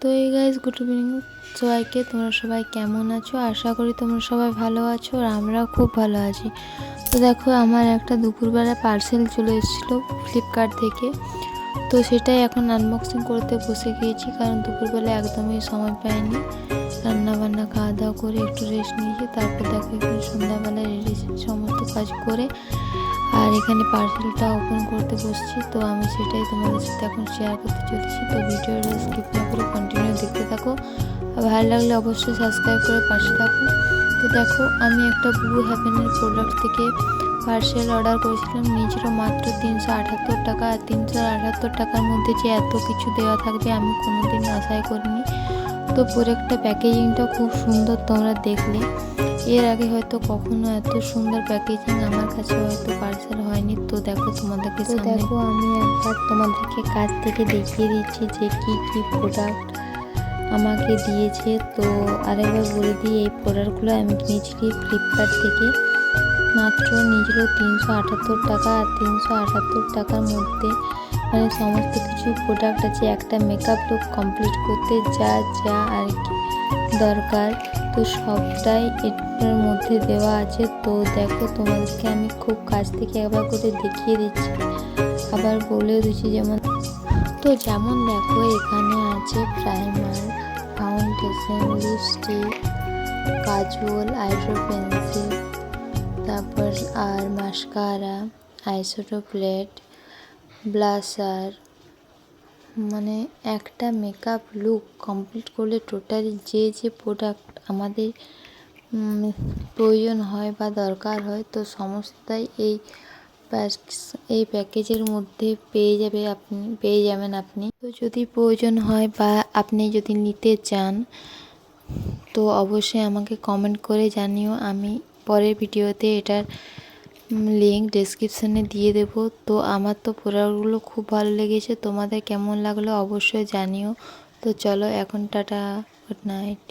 তো এই guys good evening সবাইকে। তোমরা সবাই কেমন আছো? আশা করি তোমরা সবাই ভালো আছো আর আমরাও খুব ভালো আছি। তো দেখো, আমার একটা দুপুরবেলা পার্সেল চলে এসেছিল ফ্লিপকার্ট থেকে। তো সেটাই এখন আনবক্সিং করতে বসে গিয়েছি কারণ দুপুরবেলা একদমই সময় পাইনি। রান্না বান্না খাওয়া দাওয়া করে একটু রেস্ট নিয়েছি। তারপর দেখো এখানে সন্ধ্যাবেলায় রেডি সমস্ত কাজ করে আর এখানে পার্সেলটা ওপেন করতে বসছি। তো আমি সেটাই তোমাদের সাথে এখন শেয়ার করতে চলেছি। তো ভিডিওটা স্কিপ না করে ভালো লাগলে অবশ্যই সাবস্ক্রাইব করে পাশে থাকো তো দেখো আমি একটা ব্লু হ্যাভেনের প্রোডাক্ট থেকে পার্সেল অর্ডার করেছিলাম। নিয়েছিল মাত্র তিনশো আটাত্তর টাকা। আর তিনশো আটাত্তর টাকার মধ্যে যে এত কিছু দেওয়া থাকবে আমি কোনোদিন আশাই করিনি। তো প্রোডাক্টটা প্যাকেজিংটা খুব সুন্দর তোমরা দেখলে। এর আগে হয়তো কখনো এত সুন্দর প্যাকেজিং আমার কাছে হয়তো পার্সেল হয়নি। তো দেখো তোমাদেরকে তো দেখো আমি একবার তোমাদেরকে কাছ থেকে দেখিয়ে দিচ্ছি যে কি কি প্রোডাক্ট আমাকে দিয়েছে। তো আরেকবার বলে দিই, এই প্রোডাক্টগুলো আমি কিনেছি ফ্লিপকার্ট থেকে। মাত্র নিয়েছিল তিনশো আটাত্তর টাকা আর তিনশো আটাত্তর টাকার মধ্যে মানে সমস্ত কিছু প্রোডাক্ট আছে। একটা মেকআপ লুক কমপ্লিট করতে যা যা আর কি দরকার। তো সবটাই এটার মধ্যে দেওয়া আছে। তো দেখো, তোমাদেরকে আমি খুব কাছ থেকে একবার করে দেখিয়ে দিচ্ছি। আবার বলেও দিচ্ছি যেমন তো যেমন দেখো, এখানে আছে primer foundation lipstick, kajal eyebrow pencil, তারপর আর মাস্কারা আইশ্যাডো প্লেট ব্লাসার মানে একটা মেকআপ লুক কমপ্লিট করলে টোটালি যে যে প্রোডাক্ট আমাদের প্রয়োজন হয় বা দরকার হয়, তো সমস্তটাই এই এই প্যাকেজের মধ্যে পেয়ে যাবে আপনি, পেয়ে যাবেন আপনি। তো যদি প্রয়োজন হয় বা আপনি যদি নিতে চান, তো অবশ্যই আমাকে কমেন্ট করে জানিও। আমি পরের ভিডিওতে এটার লিঙ্ক ডেসক্রিপশানে দিয়ে দেব। তো আমার তো প্রোডাক্টগুলো খুব ভালো লেগেছে। তোমাদের কেমন লাগল অবশ্যই জানিও। তো চলো এখন টাটা গুড নাইট